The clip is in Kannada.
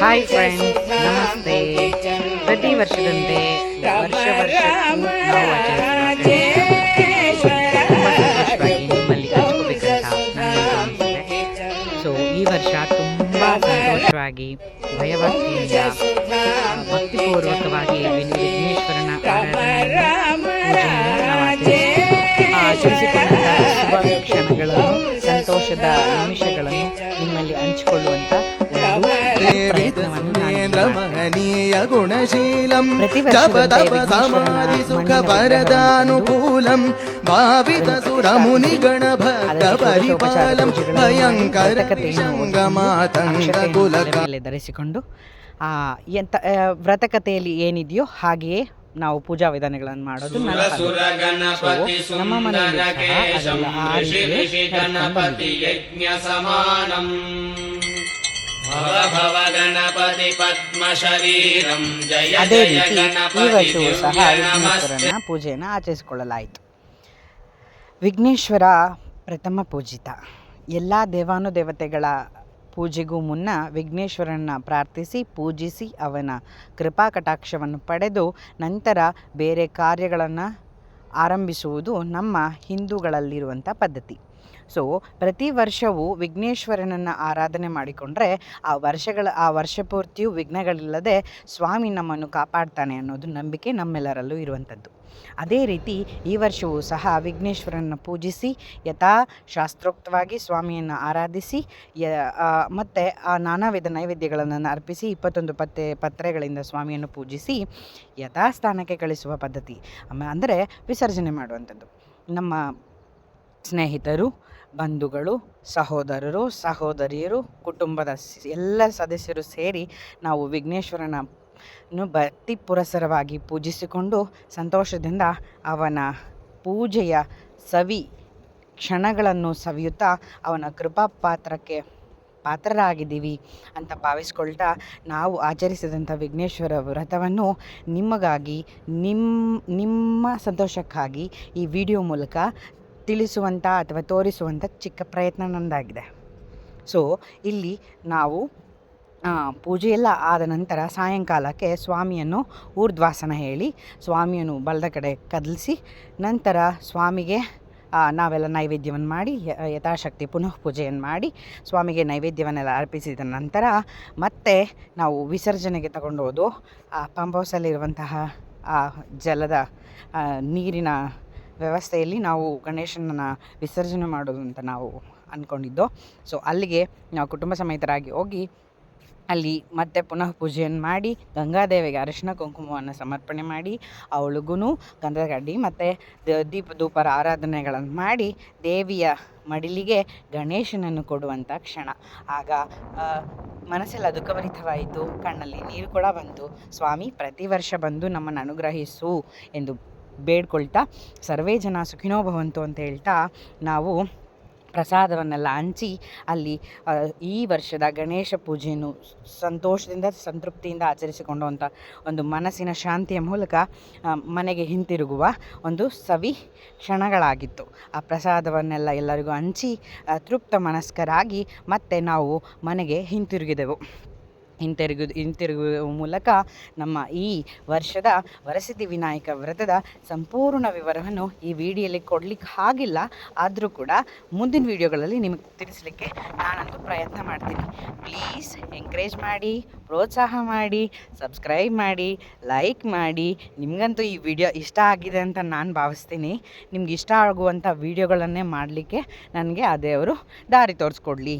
ಹಾಯ್ ಫ್ರೆಂಡ್ ನಮಸ್ತೆ ಪ್ರತಿ ವರ್ಷದಂತೆ ವರ್ಷ ವರ್ಷ ನಿಮ್ಮಲ್ಲಿ ಸೊ ಈ ವರ್ಷ ತುಂಬ ಸಂತೋಷವಾಗಿ ಭಯಭಕ್ತಿಯಿಂದ ಭಕ್ತಿಪೂರ್ವಕವಾಗಿ ವಿಘ್ನೇಶ್ವರನ ಶುಭ ಸಂತೋಷದ ನಿಮಿಷಗಳನ್ನು ಪ್ರಯತ್ನವನ್ನು ನಾನು ೇಂದ್ರ ಮಹನೀಯ ಗುಣಶೀಲಂ ಜಪ ತಪ ಸಮಾಧಿ ಸುಖ ಮಣ್ಣಿನ ಪರದಾನುಕೂಲಂ ಭಾವಿತ ಸುರ ಮುನಿ ಗಣ ಭಕ್ತ ಪರಿಪಾಲಂ ಭಯಂಕರ ಕುಲಕ. ಧರಿಸಿಕೊಂಡು ಆ, ಎಂತ ವ್ರತಕತೆಯಲ್ಲಿ ವ್ರತಕಥೆಯಲ್ಲಿ ಏನಿದೆಯೋ ಹಾಗೆಯೇ ನಾವು ಪೂಜಾ ವಿಧಾನಗಳನ್ನು ಮಾಡೋದು ನಮ್ಮ ಮನೆಯಲ್ಲಿ ಅದೇ ರೀತಿ ಈ ವರ್ಷವೂ ಸಹ ವಿಘ್ನೇಶ್ವರನ ಪೂಜೆಯನ್ನು ಆಚರಿಸಿಕೊಳ್ಳಲಾಯಿತು. ವಿಘ್ನೇಶ್ವರ ಪ್ರಥಮ ಪೂಜಿತ. ಎಲ್ಲ ದೇವಾನುದೇವತೆಗಳ ಪೂಜೆಗೂ ಮುನ್ನ ವಿಘ್ನೇಶ್ವರನ ಪ್ರಾರ್ಥಿಸಿ ಪೂಜಿಸಿ ಅವನ ಕೃಪಾ ಕಟಾಕ್ಷವನ್ನು ಪಡೆದು ನಂತರ ಬೇರೆ ಕಾರ್ಯಗಳನ್ನು ಆರಂಭಿಸುವುದು ನಮ್ಮ ಹಿಂದೂಗಳಲ್ಲಿರುವಂಥ ಪದ್ಧತಿ. ಸೊ ಪ್ರತಿ ವರ್ಷವೂ ವಿಘ್ನೇಶ್ವರನನ್ನು ಆರಾಧನೆ ಮಾಡಿಕೊಂಡ್ರೆ ಆ ವರ್ಷಗಳ, ಆ ವರ್ಷ ಪೂರ್ತಿಯು ವಿಘ್ನಗಳಿಲ್ಲದೆ ಸ್ವಾಮಿ ನಮ್ಮನ್ನು ಕಾಪಾಡ್ತಾನೆ ಅನ್ನೋದು ನಂಬಿಕೆ ನಮ್ಮೆಲ್ಲರಲ್ಲೂ ಇರುವಂಥದ್ದು. ಅದೇ ರೀತಿ ಈ ವರ್ಷವೂ ಸಹ ವಿಘ್ನೇಶ್ವರನ ಪೂಜಿಸಿ, ಯಥಾ ಶಾಸ್ತ್ರೋಕ್ತವಾಗಿ ಸ್ವಾಮಿಯನ್ನು ಆರಾಧಿಸಿ, ಯ ಮತ್ತು ಆ ನಾನಾ ವಿಧ ನೈವೇದ್ಯಗಳನ್ನು ಅರ್ಪಿಸಿ, ಇಪ್ಪತ್ತೊಂದು ಪತ್ತೆ, ಪತ್ರೆಗಳಿಂದ ಸ್ವಾಮಿಯನ್ನು ಪೂಜಿಸಿ, ಯಥಾಸ್ಥಾನಕ್ಕೆ ಕಳಿಸುವ ಪದ್ಧತಿ ಅಂದರೆ ವಿಸರ್ಜನೆ ಮಾಡುವಂಥದ್ದು. ನಮ್ಮ ಸ್ನೇಹಿತರು ಬಂಧುಗಳು, ಸಹೋದರರು, ಸಹೋದರಿಯರು, ಕುಟುಂಬದ ಎಲ್ಲ ಸದಸ್ಯರು ಸೇರಿ ನಾವು ವಿಘ್ನೇಶ್ವರನನ್ನು ಭಕ್ತಿ ಪುರಸರವಾಗಿ ಪೂಜಿಸಿಕೊಂಡು ಸಂತೋಷದಿಂದ ಅವನ ಪೂಜೆಯ ಸವಿ, ಕ್ಷಣಗಳನ್ನು ಸವಿಯುತ್ತಾ ಅವನ ಕೃಪಾ ಪಾತ್ರಕ್ಕೆ ಪಾತ್ರರಾಗಿದ್ದೀವಿ ಅಂತ ಭಾವಿಸ್ಕೊಳ್ತಾ ನಾವು ಆಚರಿಸಿದಂಥ ವಿಘ್ನೇಶ್ವರ ವ್ರತವನ್ನು ನಿಮಗಾಗಿ ನಿಮ್ಮ ನಿಮ್ಮ ಸಂತೋಷಕ್ಕಾಗಿ ಈ ವಿಡಿಯೋ ಮೂಲಕ ತಿಳಿಸುವಂಥ ಅಥವಾ ತೋರಿಸುವಂಥ ಚಿಕ್ಕ ಪ್ರಯತ್ನ ನನ್ನದಾಗಿದೆ ಸೊ ಇಲ್ಲಿ ನಾವು ಪೂಜೆಯೆಲ್ಲ ಆದ ನಂತರ ಸಾಯಂಕಾಲಕ್ಕೆ ಸ್ವಾಮಿಯನ್ನು ಊರ್ಧ್ವಾಸನ ಹೇಳಿ, ಸ್ವಾಮಿಯನ್ನು ಬಲದ ಕಡೆ ಕದಲಿಸಿ, ನಂತರ ಸ್ವಾಮಿಗೆ ನಾವೆಲ್ಲ ನೈವೇದ್ಯವನ್ನು ಮಾಡಿ ಯಥಾಶಕ್ತಿ ಪುನಃ ಪೂಜೆಯನ್ನು ಮಾಡಿ, ಸ್ವಾಮಿಗೆ ನೈವೇದ್ಯವನ್ನೆಲ್ಲ ಅರ್ಪಿಸಿದ ನಂತರ ಮತ್ತೆ ನಾವು ವಿಸರ್ಜನೆಗೆ ತಗೊಂಡು ಆ ಪಂಪ್ ಹೌಸಲ್ಲಿರುವಂತಹ ಆ, ಜಲದ ನೀರಿನ ವ್ಯವಸ್ಥೆಯಲ್ಲಿ ನಾವು ಗಣೇಶನನ್ನು ವಿಸರ್ಜನೆ ಮಾಡೋದು ಅಂತ ನಾವು ಅಂದ್ಕೊಂಡಿದ್ದು ಸೊ ಅಲ್ಲಿಗೆ ನಾವು ಕುಟುಂಬ ಸಮೇತರಾಗಿ ಹೋಗಿ ಅಲ್ಲಿ ಮತ್ತೆ ಪುನಃ ಪೂಜೆಯನ್ನು ಮಾಡಿ, ಗಂಗಾದೇವಿಗೆ ಅರಿಶಿನ ಕುಂಕುಮವನ್ನು ಸಮರ್ಪಣೆ ಮಾಡಿ ಅವಳಿಗೂ ಗಂಧದ ಕಡ್ಡಿ ಮತ್ತು ದೀಪ ದೂಪರ ಆರಾಧನೆಗಳನ್ನು ಮಾಡಿ ದೇವಿಯ ಮಡಿಲಿಗೆ ಗಣೇಶನನ್ನು ಕೊಡುವಂಥ ಕ್ಷಣ. ಆಗ ಮನಸ್ಸೆಲ್ಲ ದುಃಖಭರಿತವಾಯಿತು, ಕಣ್ಣಲ್ಲಿ ನೀರು ಕೂಡ ಬಂತು. ಸ್ವಾಮಿ, ಪ್ರತಿ ವರ್ಷ ಬಂದು ನಮ್ಮನ್ನು ಅನುಗ್ರಹಿಸು ಎಂದು ಬೇಡ್ಕೊಳ್ತಾ ಸರ್ವೇ ಜನ ಸುಖಿನೋ ಭವಂತು ಅಂತ ಹೇಳ್ತಾ ನಾವು ಪ್ರಸಾದವನ್ನೆಲ್ಲ ಹಂಚಿ ಅಲ್ಲಿ ಈ ವರ್ಷದ ಗಣೇಶ ಪೂಜೆಯನ್ನು ಸಂತೋಷದಿಂದ, ಸಂತೃಪ್ತಿಯಿಂದ ಆಚರಿಸಿಕೊಂಡುವಂಥ ಒಂದು ಮನಸ್ಸಿನ ಶಾಂತಿಯ ಮೂಲಕ ಮನೆಗೆ ಹಿಂತಿರುಗುವ ಒಂದು ಸವಿ ಕ್ಷಣಗಳಾಗಿತ್ತು. ಆ ಪ್ರಸಾದವನ್ನೆಲ್ಲ ಎಲ್ಲರಿಗೂ ಹಂಚಿ ತೃಪ್ತ ಮನಸ್ಕರಾಗಿ ಮತ್ತೆ ನಾವು ಮನೆಗೆ ಹಿಂತಿರುಗಿದೆವು. ಹಿಂತಿರುಗಿ, ಹಿಂತಿರುಗುವ ಮೂಲಕ ನಮ್ಮ ಈ ವರ್ಷದ ವರಸಿದ್ಧಿ ವಿನಾಯಕ ವ್ರತದ ಸಂಪೂರ್ಣ ವಿವರವನ್ನು ಈ ವಿಡಿಯೋಲಿ ಕೊಡಲಿಕ್ಕೆ ಆಗಿಲ್ಲ. ಆದರೂ ಕೂಡ ಮುಂದಿನ ವಿಡಿಯೋಗಳಲ್ಲಿ ನಿಮಗೆ ತಿಳಿಸಲಿಕ್ಕೆ ನಾನಂತೂ ಪ್ರಯತ್ನ ಮಾಡ್ತೀನಿ. ಪ್ಲೀಸ್ ಎಂಕರೇಜ್ ಮಾಡಿ, ಪ್ರೋತ್ಸಾಹ ಮಾಡಿ, ಸಬ್ಸ್ಕ್ರೈಬ್ ಮಾಡಿ, ಲೈಕ್ ಮಾಡಿ. ನಿಮಗಂತೂ ಈ ವಿಡಿಯೋ ಇಷ್ಟ ಆಗಿದೆ ಅಂತ ನಾನು ಭಾವಿಸ್ತೀನಿ. ನಿಮ್ಗೆ ಇಷ್ಟ ಆಗುವಂಥ ವಿಡಿಯೋಗಳನ್ನೇ ಮಾಡಲಿಕ್ಕೆ ನನಗೆ ಅದೇ ಅವರು ದಾರಿ ತೋರಿಸ್ಕೊಡ್ಲಿ.